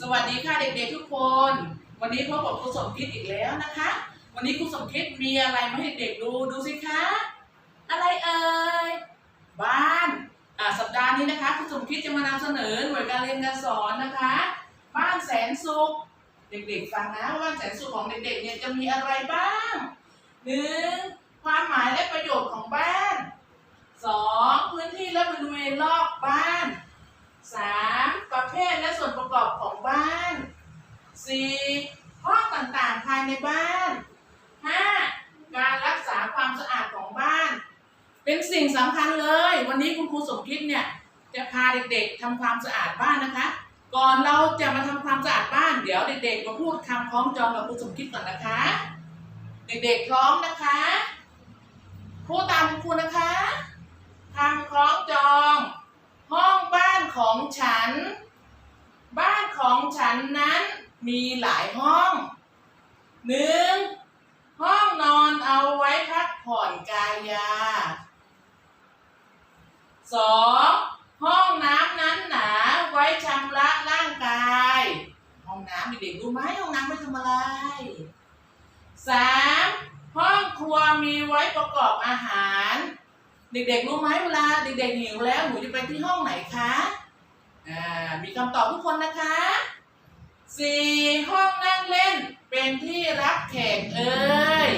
สวัสดีค่ะเด็กๆทุกคน วันนี้พบกับครูสมคิดอีกแล้วนะคะ วันนี้ครูสมคิดมีอะไรมาให้เด็กดูดูสิคะอะไรเอ่ยบ้านอ่าสัปดาห์นี้นะคะครูสมคิดจะมานำเสนอหน่วยการเรียนการสอนนะคะ บ้านแสนสุขเด็กๆฟังนะว่าบ้านแสนสุขของเด็กๆเนี่ยจะมีอะไรบ้างหนึ่งความหมายและประโยชน์ของบ้านสองพื้นที่และบริเวณรอบบ้านสามประเภทและส่วนประกอบของ สี่ห้องต่างๆภายในบ้านห้าการรักษาความสะอาดของบ้าน เป็นสิ่งสำคัญเลย วันนี้คุณครูสมคิดเนี่ยจะพาเด็กๆทำความสะอาดบ้านนะคะ ก่อนเราจะมาทำความสะอาดบ้านเดี๋ยวเด็กๆมาพูดคำคล้องจองกับครูสมคิดก่อนนะคะ เด็กๆพร้อมนะคะพูดตามคุณครูนะคะคำคล้องจอง ห้องบ้านของฉัน บ้านของฉันนั้น มีหลายห้องหนึ่งห้องนอนเอาไว้พักผ่อนกายาสองห้องน้ำนั้นหนาไว้ชำระร่างกาย ห้องน้ำเด็กๆรู้ไหมห้องน้ำไว้ทำอะไรสามห้องครัวมีไว้ประกอบอาหาร เด็กๆรู้ไหมเวลาเด็กๆหิวแล้วหนูจะไปที่ห้องไหนคะอ่ามีคำตอบทุกคนนะคะ สี่ห้องนั่งเล่นเป็นที่รับแขกเอ่ย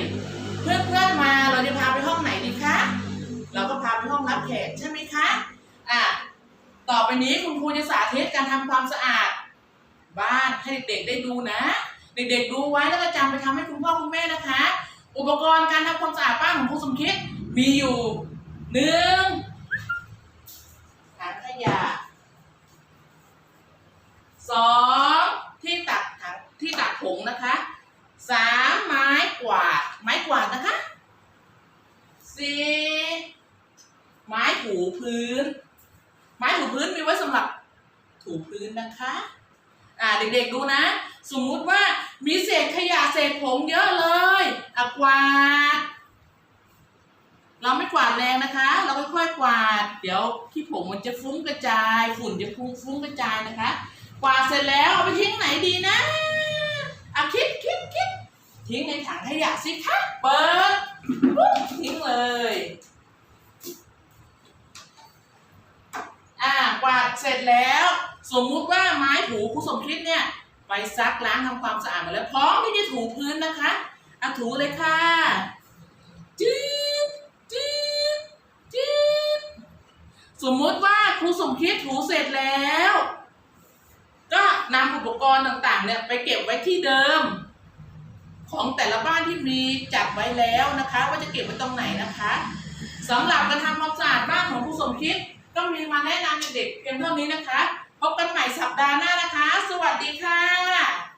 เพื่อนๆมาเราจะพาไปห้องไหนดีคะเราก็พาไปห้องรับแขกใช่ไหมคะอะต่อไปนี้คุณครูจะสาธิตการทำความสะอาด บ้านให้เด็กๆได้ดูนะ เด็กๆดูไว้แล้วก็จำไปทำให้คุณพ่อคุณแม่นะคะ อุปกรณ์การทำความสะอาดบ้านของครูสมคิดมีอยู่หนึ่งถังขยะสองที่ตักถังที่ตักผง นะคะสามไม้กวาด ไม้กวาดนะคะสี่ไม้ถูพื้น ไม้ถูพื้นมีไว้สำหรับถูพื้นนะคะ อ่าเด็กๆดูนะ สมมุติว่ามีเศษขยะเศษผงเยอะเลยอะกวาด เราไม่กวาดแรงนะคะ เราค่อยๆกวาด เดี๋ยวขี้ผงมันจะฟุ้งกระจาย ฝุ่นจะฟุ้งฟุ้งกระจายนะคะ กวาดเสร็จแล้วเอาไปทิ้งไหนดีนะ อะคิดคิดคิดทิ้งในถังขยะสิคะเปิดปุ๊บทิ้งเลยอ่ากวาดเสร็จแล้ว สมมุติว่าไม้ถูครูสมคิดเนี่ยไปซักล้างทำความสะอาดมาแล้วพร้อมที่จะถูพื้นนะคะอะถูเลยค่ะจืดจืดจืดสมมุติว่าครูสมคิดถูเสร็จแล้ว ปกรณ์ต่างๆเนี่ยไปเก็บไว้ที่เดิม ของแต่ละบ้านที่มีจัดไว้แล้วนะคะ ว่าจะเก็บไว้ตรงไหนนะคะสำหรับการทำความสะอาดบ้านของผู้สมคิดก็มีมาแนะนำเด็กๆเพียงเท่านี้นะคะ พบกันใหม่สัปดาห์หน้านะคะ สวัสดีค่ะ